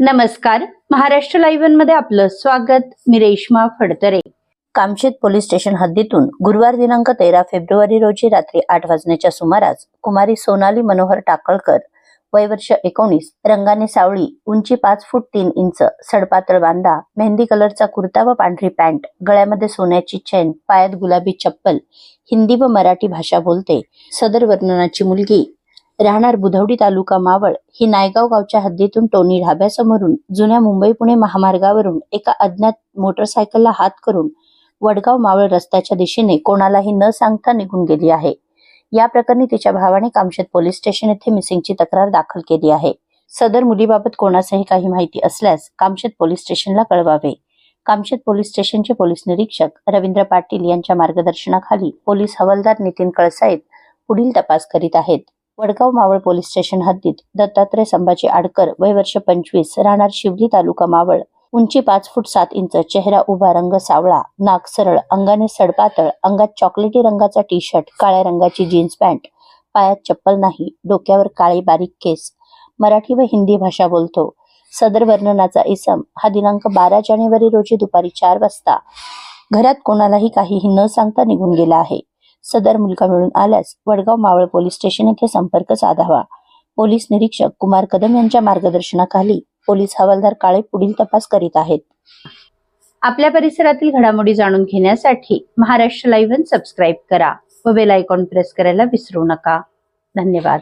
नमस्कार. महाराष्ट्र लाईव्हमध्ये आपलं स्वागत. मी रेश्मा फडतरे. कामशेत पोलीस स्टेशन हद्दीतून गुरुवार दिनांक तेरा फेब्रुवारी रोजी रात्री आठ वाजण्याच्या सुमारास कुमारी सोनाली मनोहर टाकळकर वय वर्ष एकोणीस रंगाने सावळी उंची पाच फूट तीन इंच सडपातळ बांधा मेहंदी कलरचा कुर्ता व पांढरी पॅन्ट गळ्यामध्ये सोन्याची चैन पायात गुलाबी चप्पल हिंदी व मराठी भाषा बोलते. सदर वर्णनाची मुलगी राहणार बुधवडी तालुका मावळ ही नायगाव गावच्या हद्दीतून टोनी ढाब्यासमोरून जुन्या मुंबई पुणे महामार्गावरून एका अज्ञात मोटरसायकलला हात करून वडगाव मावळ रस्त्याच्या दिशेने कोणालाही न सांगता निघून गेली आहे. या प्रकरणी तिच्या भावाने कामशेत पोलीस स्टेशन येथे मिसिंगची तक्रार दाखल केली आहे. सदर मुलीबाबत कोणासही काही माहिती असल्यास कामशेत पोलीस स्टेशनला कळवावे. कामशेत पोलीस स्टेशनचे पोलीस निरीक्षक रवींद्र पाटील यांच्या मार्गदर्शनाखाली पोलीस हवालदार नितीन कळसाईत पुढील तपास करीत आहेत. वडगाव मावळ पोलीस स्टेशन हद्दीत दत्तात्रय संभाजी आडकर वय वर्ष पंचवीस राहणार शिवली तालुका मावळ. उंची पाच फूट सात इंच चेहरा उभा रंग सावळा नाक सरळ अंगाने सडपातळ अंगात चॉकलेटी रंगाचा टी शर्ट काळ्या रंगाची जीन्स पॅन्ट पायात चप्पल नाही डोक्यावर काळे बारीक केस. मराठी व हिंदी भाषा बोलतो. सदर वर्णनाचा इसम हा दिनांक बारा जानेवारी रोजी दुपारी चार वाजता. घरात कोणालाही काहीही न सांगता निघून गेला आहे. सदर मुलगा मिळून आल्यास वडगाव मावळ पोलीस स्टेशन येथे संपर्क साधावा. पोलीस निरीक्षक कुमार कदम यांच्या मार्गदर्शनाखाली पोलीस हवालदार काळे पुढील तपास करीत आहेत. आपल्या परिसरातील घडामोडी जाणून घेण्यासाठी महाराष्ट्र लाईव्ह सबस्क्राईब करा व बेल आयकॉन प्रेस करायला विसरू नका. धन्यवाद.